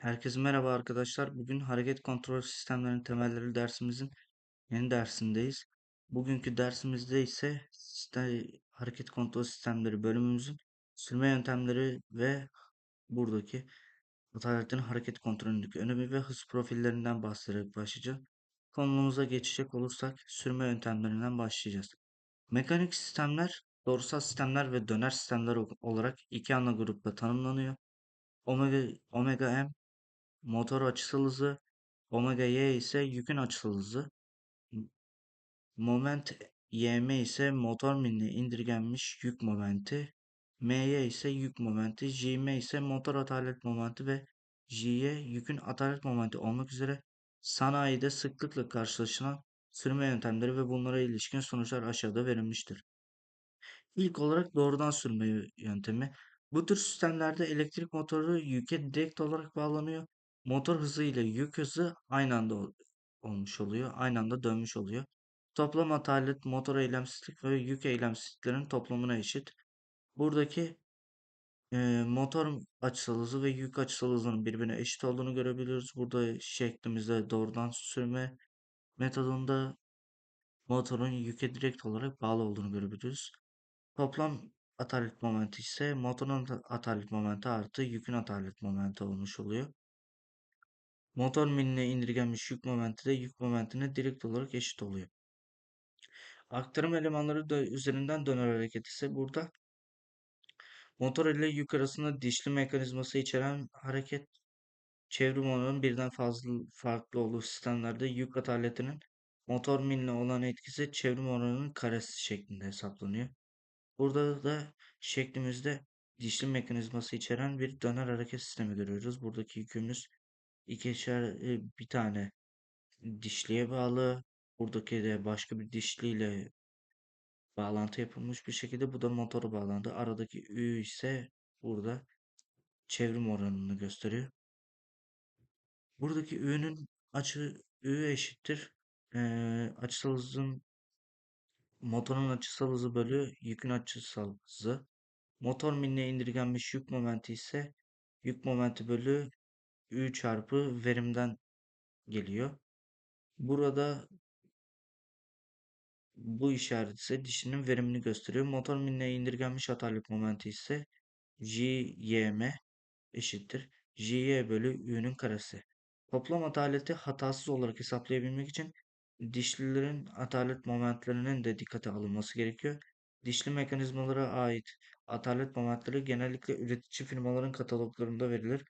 Herkese merhaba arkadaşlar. Bugün hareket kontrol sistemlerinin temelleri dersimizin yeni dersindeyiz. Bugünkü dersimizde ise hareket kontrol sistemleri bölümümüzün sürme yöntemleri ve buradaki aletlerin hareket kontrolündeki önemi ve hız profillerinden bahsederek başlayacağız. Konumuza geçecek olursak sürme yöntemlerinden başlayacağız. Mekanik sistemler, doğrusal sistemler ve döner sistemler olarak iki ana grupta tanımlanıyor. Omega, omega M Motor açısal hızı omega y ise yükün açısal hızı. Moment ym ise motor miline indirgenmiş yük momenti. my ise yük momenti. jm ise motor atalet momenti ve jy yükün atalet momenti olmak üzere sanayide sıklıkla karşılaşılan sürme yöntemleri ve bunlara ilişkin sonuçlar aşağıda verilmiştir. İlk olarak doğrudan sürme yöntemi. Bu tür sistemlerde elektrik motoru yüke direkt olarak bağlanıyor motor hızı ile yük hızı aynı anda olmuş oluyor. Aynı anda dönmüş oluyor. Toplam atalet motor eylemsizlik ve yük eylemsizliklerin toplamına eşit. Buradaki e, motor açısal hızı ve yük açısal hızının birbirine eşit olduğunu görebiliyoruz. Burada şeklimizde doğrudan sürme metodunda motorun yüke direkt olarak bağlı olduğunu görebiliyoruz. Toplam atalet momenti ise motorun atalet momenti artı yükün atalet momenti olmuş oluyor. Motor miline indirgenmiş yük momenti de yük momentine direkt olarak eşit oluyor. Aktarım elemanları da üzerinden döner hareket ise burada motor ile yük arasında dişli mekanizması içeren hareket çevrim oranının birden fazla farklı olduğu sistemlerde yük ataletinin motor miline olan etkisi çevrim oranının karesi şeklinde hesaplanıyor. Burada da şeklimizde dişli mekanizması içeren bir döner hareket sistemi görüyoruz. Buradaki yükümüz ikişer bir tane dişliye bağlı. Buradaki de başka bir dişliyle bağlantı yapılmış bir şekilde bu da motora bağlandı. Aradaki Ü ise burada çevrim oranını gösteriyor. Buradaki Ü'nün açı Ü eşittir. Ee, açısal hızın motorun açısal hızı bölü yükün açısal hızı. Motor miline indirgenmiş yük momenti ise yük momenti bölü Ü çarpı verimden geliyor. Burada bu işaret ise dişinin verimini gösteriyor. Motor miline indirgenmiş hatalık momenti ise JYM eşittir. JY bölü Ü'nün karesi. Toplam ataleti hatasız olarak hesaplayabilmek için dişlilerin atalet momentlerinin de dikkate alınması gerekiyor. Dişli mekanizmalara ait atalet momentleri genellikle üretici firmaların kataloglarında verilir.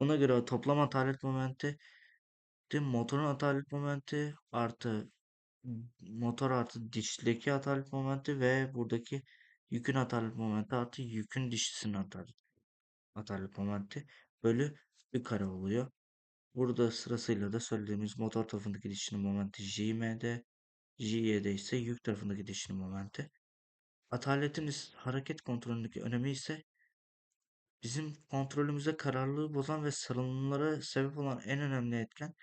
Buna göre toplam atalet momenti motorun atalet momenti artı motor artı dişteki atarlık momenti ve buradaki yükün atarlık momenti artı yükün dişlisinin atarlık, atarlık momenti bölü bir kare oluyor. Burada sırasıyla da söylediğimiz motor tarafındaki dişinin momenti JM'de, JY'de ise yük tarafındaki dişinin momenti. Ataletin hareket kontrolündeki önemi ise bizim kontrolümüze kararlılığı bozan ve sarılımlara sebep olan en önemli etken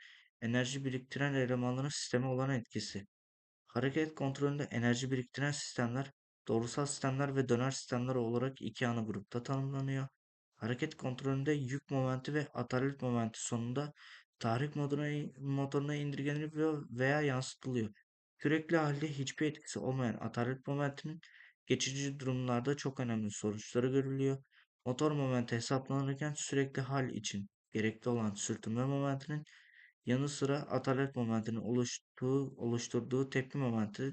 enerji biriktiren elemanların sisteme olan etkisi. Hareket kontrolünde enerji biriktiren sistemler, doğrusal sistemler ve döner sistemler olarak iki ana grupta tanımlanıyor. Hareket kontrolünde yük momenti ve atalet momenti sonunda tahrik motoruna indirgeniyor veya yansıtılıyor. Sürekli halde hiçbir etkisi olmayan atalet momentinin geçici durumlarda çok önemli sonuçları görülüyor. Motor momenti hesaplanırken sürekli hal için gerekli olan sürtünme momentinin yanı sıra atalet momentinin oluştuğu, oluşturduğu tepki momenti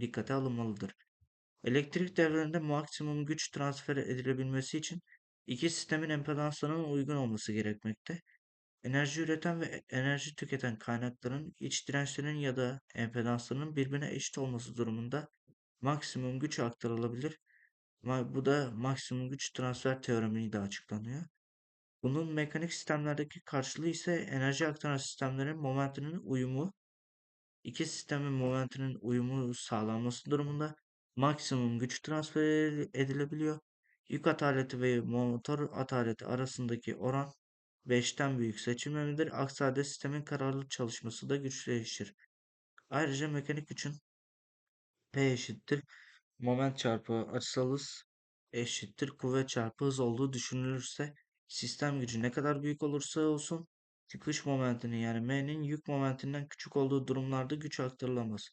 dikkate alınmalıdır. Elektrik devrelerinde maksimum güç transfer edilebilmesi için iki sistemin empedanslarının uygun olması gerekmekte. Enerji üreten ve enerji tüketen kaynakların iç dirençlerinin ya da empedanslarının birbirine eşit olması durumunda maksimum güç aktarılabilir. Bu da maksimum güç transfer teoremiyle açıklanıyor. Bunun mekanik sistemlerdeki karşılığı ise enerji aktaran sistemlerin momentinin uyumu, iki sistemin momentinin uyumu sağlanması durumunda maksimum güç transfer edilebiliyor. Yük ataleti ve motor ataleti arasındaki oran 5'ten büyük seçilmemelidir. Aksi sistemin kararlı çalışması da güçleşir. Ayrıca mekanik gücün P eşittir moment çarpı açısal hız eşittir kuvvet çarpı hız olduğu düşünülürse sistem gücü ne kadar büyük olursa olsun çıkış momentinin yani M'nin yük momentinden küçük olduğu durumlarda güç aktarılamaz.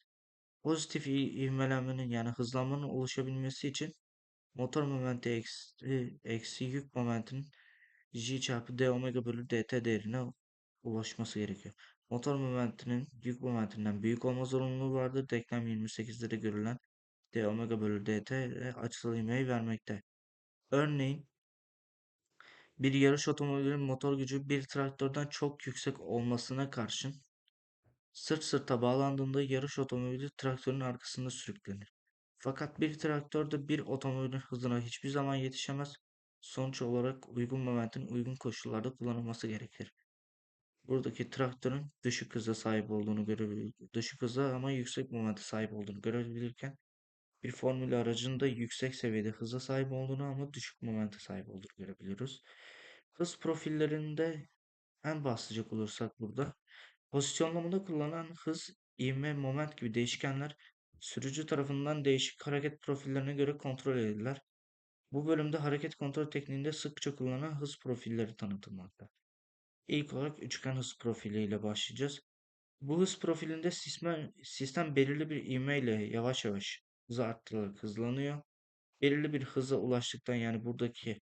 Pozitif ivmelenmenin yani hızlanmanın oluşabilmesi için motor momenti eksi, eksi yük momentinin J çarpı D omega bölü dt değerine ulaşması gerekiyor. Motor momentinin yük momentinden büyük olma zorunluluğu vardır. Denklem 28'de de görülen d omega bölü dt açısal ivmeyi vermekte. Örneğin bir yarış otomobilinin motor gücü bir traktörden çok yüksek olmasına karşın sırt sırta bağlandığında yarış otomobili traktörün arkasında sürüklenir. Fakat bir traktör de bir otomobilin hızına hiçbir zaman yetişemez. Sonuç olarak uygun momentin uygun koşullarda kullanılması gerekir. Buradaki traktörün düşük hıza sahip olduğunu görebiliriz. Düşük hıza ama yüksek momente sahip olduğunu görebilirken bir formül aracının da yüksek seviyede hıza sahip olduğunu ama düşük momente sahip olduğunu görebiliyoruz. Hız profillerinde en bahsedecek olursak burada pozisyonlamada kullanılan hız, ivme, moment gibi değişkenler sürücü tarafından değişik hareket profillerine göre kontrol edilir. Bu bölümde hareket kontrol tekniğinde sıkça kullanılan hız profilleri tanıtılmakta. İlk olarak üçgen hız profili ile başlayacağız. Bu hız profilinde sistem, sistem belirli bir ivme ile yavaş yavaş hızı arttırarak hızlanıyor. Belirli bir hıza ulaştıktan yani buradaki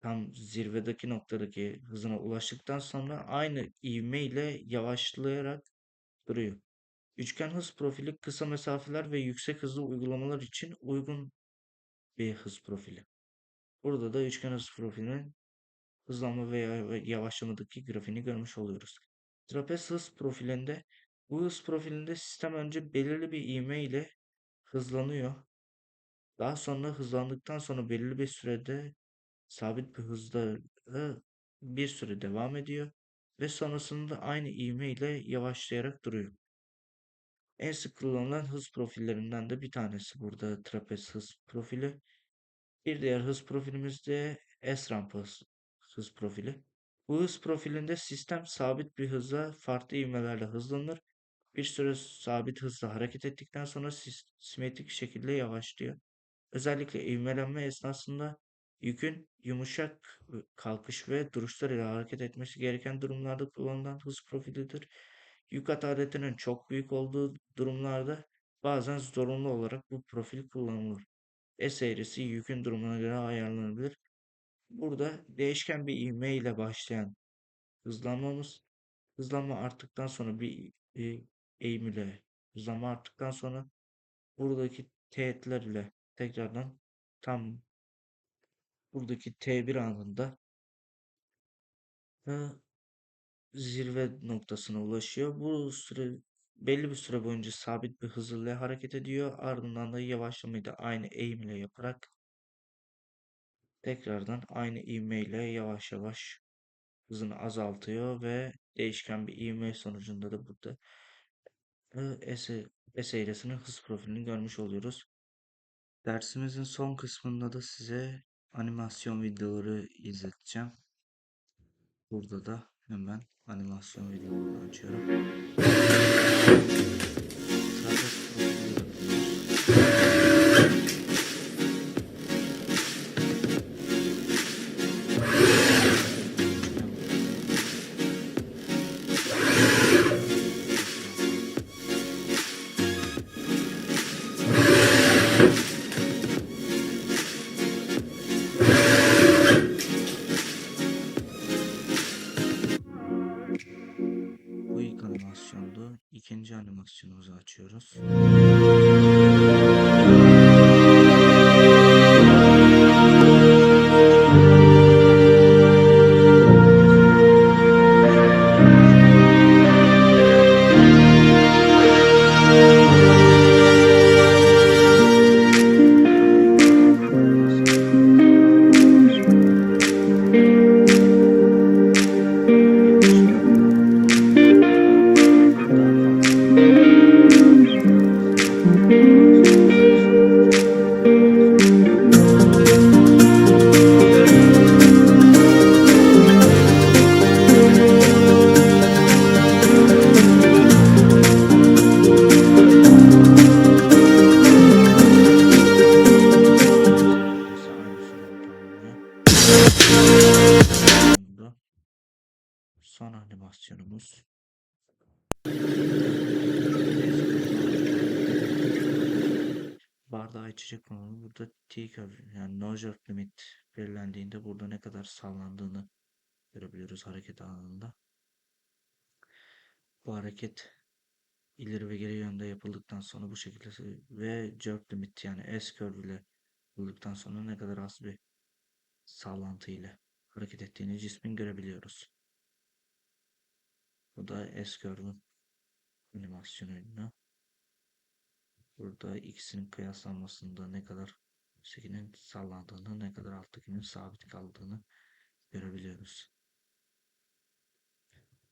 tam zirvedeki noktadaki hızına ulaştıktan sonra aynı ivme ile yavaşlayarak duruyor. Üçgen hız profili kısa mesafeler ve yüksek hızlı uygulamalar için uygun bir hız profili. Burada da üçgen hız profilinin hızlanma veya yavaşlamadaki grafiğini görmüş oluyoruz. Trapez hız profilinde bu hız profilinde sistem önce belirli bir ivme ile hızlanıyor. Daha sonra hızlandıktan sonra belirli bir sürede sabit bir hızda bir süre devam ediyor ve sonrasında aynı ivme ile yavaşlayarak duruyor. En sık kullanılan hız profillerinden de bir tanesi burada trapez hız profili. Bir diğer hız profilimiz de S-ramp hız, hız profili. Bu hız profilinde sistem sabit bir hızla farklı ivmelerle hızlanır. Bir süre sabit hızla hareket ettikten sonra simetrik şekilde yavaşlıyor. Özellikle ivmelenme esnasında yükün yumuşak kalkış ve duruşlar ile hareket etmesi gereken durumlarda kullanılan hız profilidir. Yük ataletinin çok büyük olduğu durumlarda bazen zorunlu olarak bu profil kullanılır. S eğrisi yükün durumuna göre ayarlanabilir. Burada değişken bir ivme ile başlayan hızlanmamız, hızlanma arttıktan sonra bir e, eğim ile hızlanma arttıktan sonra buradaki teğetler ile tekrardan tam buradaki T1 anında e, zirve noktasına ulaşıyor. Bu süre belli bir süre boyunca sabit bir hızla hareket ediyor. Ardından da yavaşlamayı da aynı eğim ile yaparak tekrardan aynı ivme ile yavaş yavaş hızını azaltıyor ve değişken bir ivme sonucunda da burada S, eğrisinin hız profilini görmüş oluyoruz. Dersimizin son kısmında da size animasyon videoları izleteceğim. Burada da hemen animasyon videolarını açıyorum. İçecek kullanımı burada T curve yani no jerk limit belirlendiğinde burada ne kadar sallandığını görebiliyoruz hareket alanında. Bu hareket ileri ve geri yönde yapıldıktan sonra bu şekilde ve jerk limit yani S curve ile yapıldıktan sonra ne kadar az bir sallantı ile hareket ettiğini cismin görebiliyoruz. Bu da S curve'ın animasyonuydu. Burada ikisinin kıyaslanmasında ne kadar üsttekinin sallandığını, ne kadar alttakinin sabit kaldığını görebiliyoruz.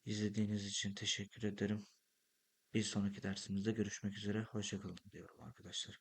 İzlediğiniz için teşekkür ederim. Bir sonraki dersimizde görüşmek üzere. Hoşçakalın diyorum arkadaşlar.